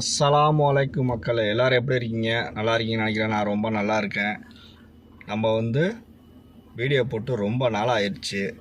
அஸ்ஸலாமு வலைக்கும் மக்கள் எல்லோரும் எப்படி இருக்கீங்க? நல்லா இருக்கீங்கன்னு நினைக்கிறேன். நான் ரொம்ப நல்லா இருக்கேன். நம்ம வந்து வீடியோ போட்டு ரொம்ப நாள் ஆயிடுச்சு.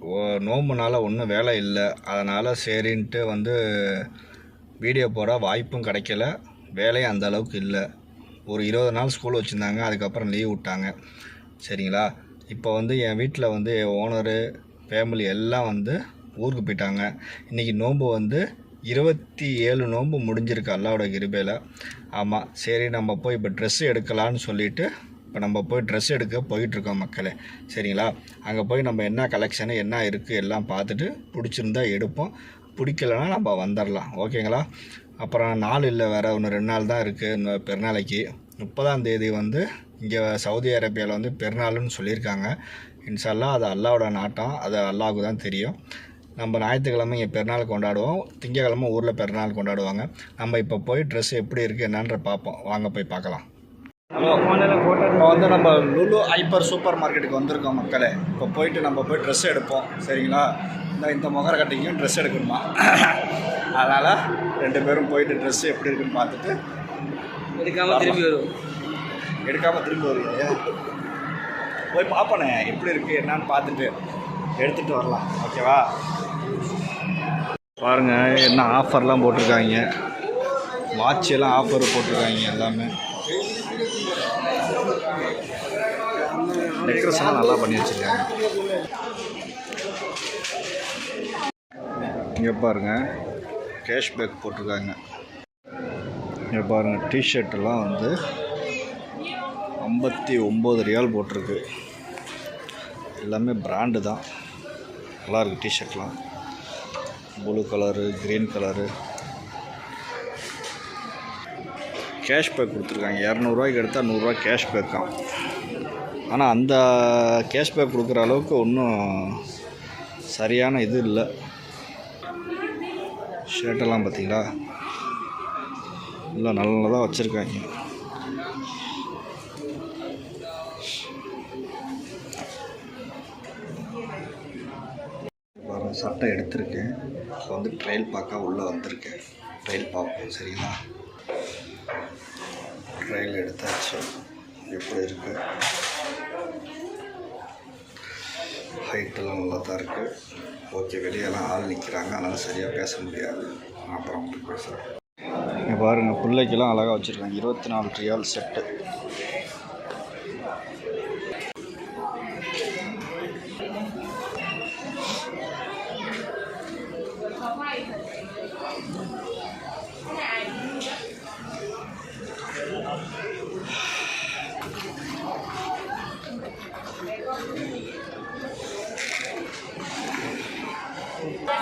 ஓ நோம்புனால ஒன்றும் வேலை இல்லை. அதனால் சரின்ட்டு வந்து வீடியோ போட வாய்ப்பும் கிடைக்கல. வேலையும் அந்த அளவுக்கு இல்லை. ஒரு இருபது நாள் ஸ்கூல் வச்சுருந்தாங்க. அதுக்கப்புறம் லீவ் விட்டாங்க. சரிங்களா? இப்போ வந்து என் வீட்டில் வந்து என் ஓனரு ஃபேமிலி எல்லாம் வந்து ஊருக்கு போயிட்டாங்க. இன்றைக்கி நோன்பு வந்து இருபத்தி ஏழு நோன்பு முடிஞ்சிருக்கு அல்லாவோட கிருபையில். ஆமாம் சரி நம்ம போய் இப்போ ட்ரெஸ்ஸு எடுக்கலான்னு சொல்லிட்டு இப்போ நம்ம போய் ட்ரெஸ் எடுக்க போயிட்டுருக்கோம் மக்களே. சரிங்களா? அங்கே போய் நம்ம என்ன கலெக்ஷனு என்ன இருக்குது எல்லாம் பார்த்துட்டு பிடிச்சிருந்தா எடுப்போம். பிடிக்கலனா நம்ம வந்துடலாம் ஓகேங்களா? அப்புறம் நாள் இல்லை வேறு ஒன்று ரெண்டு நாள் தான் இருக்குது இன்னும் பெருநாளைக்கு முப்பதாம் தேதி வந்து இங்கே சவுதி அரேபியாவில் வந்து பெருநாள்னு சொல்லியிருக்காங்க. இன்ஷால்லா அது அல்லாவோட நாட்டம். அது அல்லாவுக்கு தான் தெரியும். நம்ம ஞாயிற்றுக்கிழமை இங்கே பெருநாள் கொண்டாடுவோம். திங்கக்கிழமை ஊரில் பெருநாள் கொண்டாடுவாங்க. நம்ம இப்போ போய் ட்ரெஸ் எப்படி இருக்குது என்னன்ற பார்ப்போம். வாங்க போய் பார்க்கலாம். இப்போ வந்து நம்ம லுலு ஹைப்பர் சூப்பர் மார்க்கெட்டுக்கு வந்திருக்கோம் மக்களே. இப்போ போயிட்டு நம்ம போய் ட்ரெஸ் எடுப்போம். சரிங்களா? இந்த இந்த முகர கட்டிக்கும் ட்ரெஸ் எடுக்கணுமா? அதனால் ரெண்டு பேரும் போயிட்டு ட்ரெஸ் எப்படி இருக்குன்னு பார்த்துட்டு எடுக்காம திரும்பி வரும் எடுக்காமல் திரும்பி வருவீங்க போய் பார்ப்போனே எப்படி இருக்குது என்னன்னு பார்த்துட்டு எடுத்துகிட்டு வரலாம். ஓகேவா? பாருங்க என்ன ஆஃபர்லாம் போட்டிருக்காங்க. வாட்ச் எல்லாம் ஆஃபர் போட்டிருக்காங்க எல்லாமே. டெக்கரேஷன்லாம் நல்லா பண்ணி வச்சுருக்காங்க. இங்கே பாருங்க கேஷ்பேக் போட்டிருக்காங்க. இங்கே பாருங்கள் டிஷர்ட்டெல்லாம் வந்து ஐம்பத்தி ஒம்பது ரியால் போட்டிருக்கு. எல்லாமே பிராண்டு தான். நல்லா இருக்குது டிஷர்ட்லாம் blue colour green colour cashback கொடுத்துருக்காங்க. இரநூறுவாய்க்கு எடுத்தால் நூறுரூவா கேஷ்பேக்காம் ஆனால் அந்த கேஷ்பேக் கொடுக்குற அளவுக்கு ஒன்றும் சரியான இது இல்லை. ஷர்ட்டெல்லாம் பார்த்தீங்களா எல்லாம் நல்ல நல்லதாக வச்சுருக்காங்க. சட்டை எடுத்திருக்கேன். இப்போ வந்து ட்ரையல் பார்க்க உள்ளே வந்திருக்கேன். ட்ரையல் பார்ப்போம் சரிங்களா? ட்ரையல் எடுத்தாச்சு. எப்படி இருக்கு? ஹைட்டெல்லாம் நல்லா தான் இருக்குது ஓகே வெளியெல்லாம் ஆள் நிற்கிறாங்க அதனால் சரியாக பேச முடியாது. நான் அப்புறம் உங்களுக்கு பேசுகிறேன் இங்கே பாருங்கள் பிள்ளைக்கெல்லாம் அழகாக வச்சுருக்காங்க. இருபத்தி நாலு ரியால் செட்டு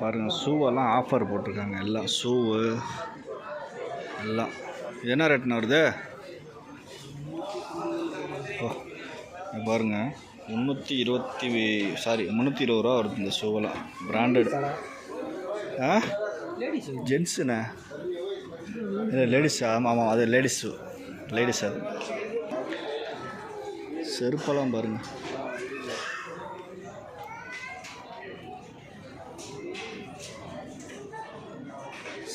பாருங்கள் ஷூவெல்லாம் ஆஃபர் போட்டிருக்காங்க. எல்லாம் ஷூவு எல்லாம். என்ன ரேட்னு வருது? ஓ பாருங்க. முந்நூற்றி இருபத்தி சாரி முந்நூற்றி இருபது ரூபா வருது இந்த ஷூவெல்லாம். பிராண்டட் ஆ? ஜென்ஸுண்ணே? இல்லை லேடிஸ் ஆமாம் ஆமாம் அது லேடிஸ் ஷூ லேடிஸ் அது. செருப்பெல்லாம் பாருங்கள்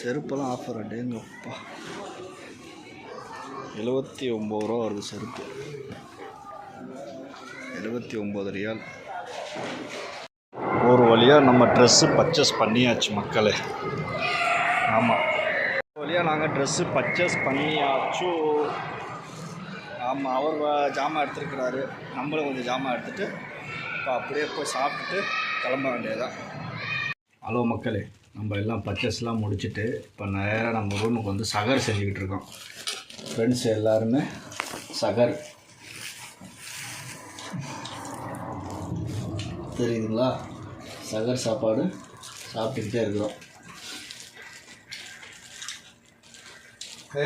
செருப்பெல்லாம் ஆஃபர் அடேங்கப்பா எழுபத்தி ஒம்பது ரூபா வருது செருப்பு. எழுபத்தி ஒம்பது ரியால். ஒரு வழியாக நம்ம ட்ரெஸ்ஸு பர்ச்சேஸ் பண்ணியாச்சு மக்களே. ஆமாம் ஒரு வழியாக நாங்கள் ட்ரெஸ்ஸு பர்ச்சேஸ் பண்ணியாச்சு. ஆமாம் அவர் ஜாமான் எடுத்துருக்கிறாரு. நம்மளும் கொஞ்சம் ஜாமான் எடுத்துகிட்டு இப்போ அப்படியே போய் சாப்பிட்டுட்டு கிளம்ப வேண்டியதான் ஹலோ மக்களே. நம்ம எல்லாம் பர்ச்சேஸ்லாம் முடிச்சுட்டு இப்போ நேராக நம்ம ரூமுக்கு வந்து சகர் செஞ்சுக்கிட்டு இருக்கோம். ஃப்ரெண்ட்ஸ் எல்லாருமே சகர். தெரியுதுங்களா? சகர் சாப்பாடு சாப்பிட்டுக்கிட்டே இருக்கிறோம். ஏ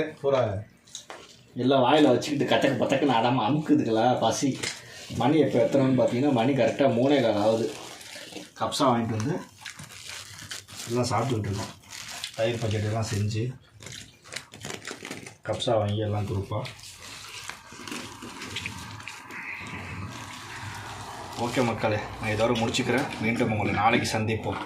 எல்லாம் வாயில் வச்சுக்கிட்டு கத்தக்கு பத்தக்குன்னு அடமா அமுக்குதுங்களா பசி. மணி எப்போ எத்தனைன்னு பார்த்தீங்கன்னா மணி கரெக்டாக மூணே கால் ஆகுது. கப்ஸா வாங்கிட்டு வந்து எல்லாம் சாப்பிட்டுக்கிட்டு இருக்கோம். தயிர் பக்கெட் எல்லாம் செஞ்சு கப்ஸா வாங்கி எல்லாம் குரூப்பாக ஓகே மக்களே நான் இதோட முடிச்சுக்கிறேன். மீண்டும் உங்களை நாளைக்கு சந்திப்போம்.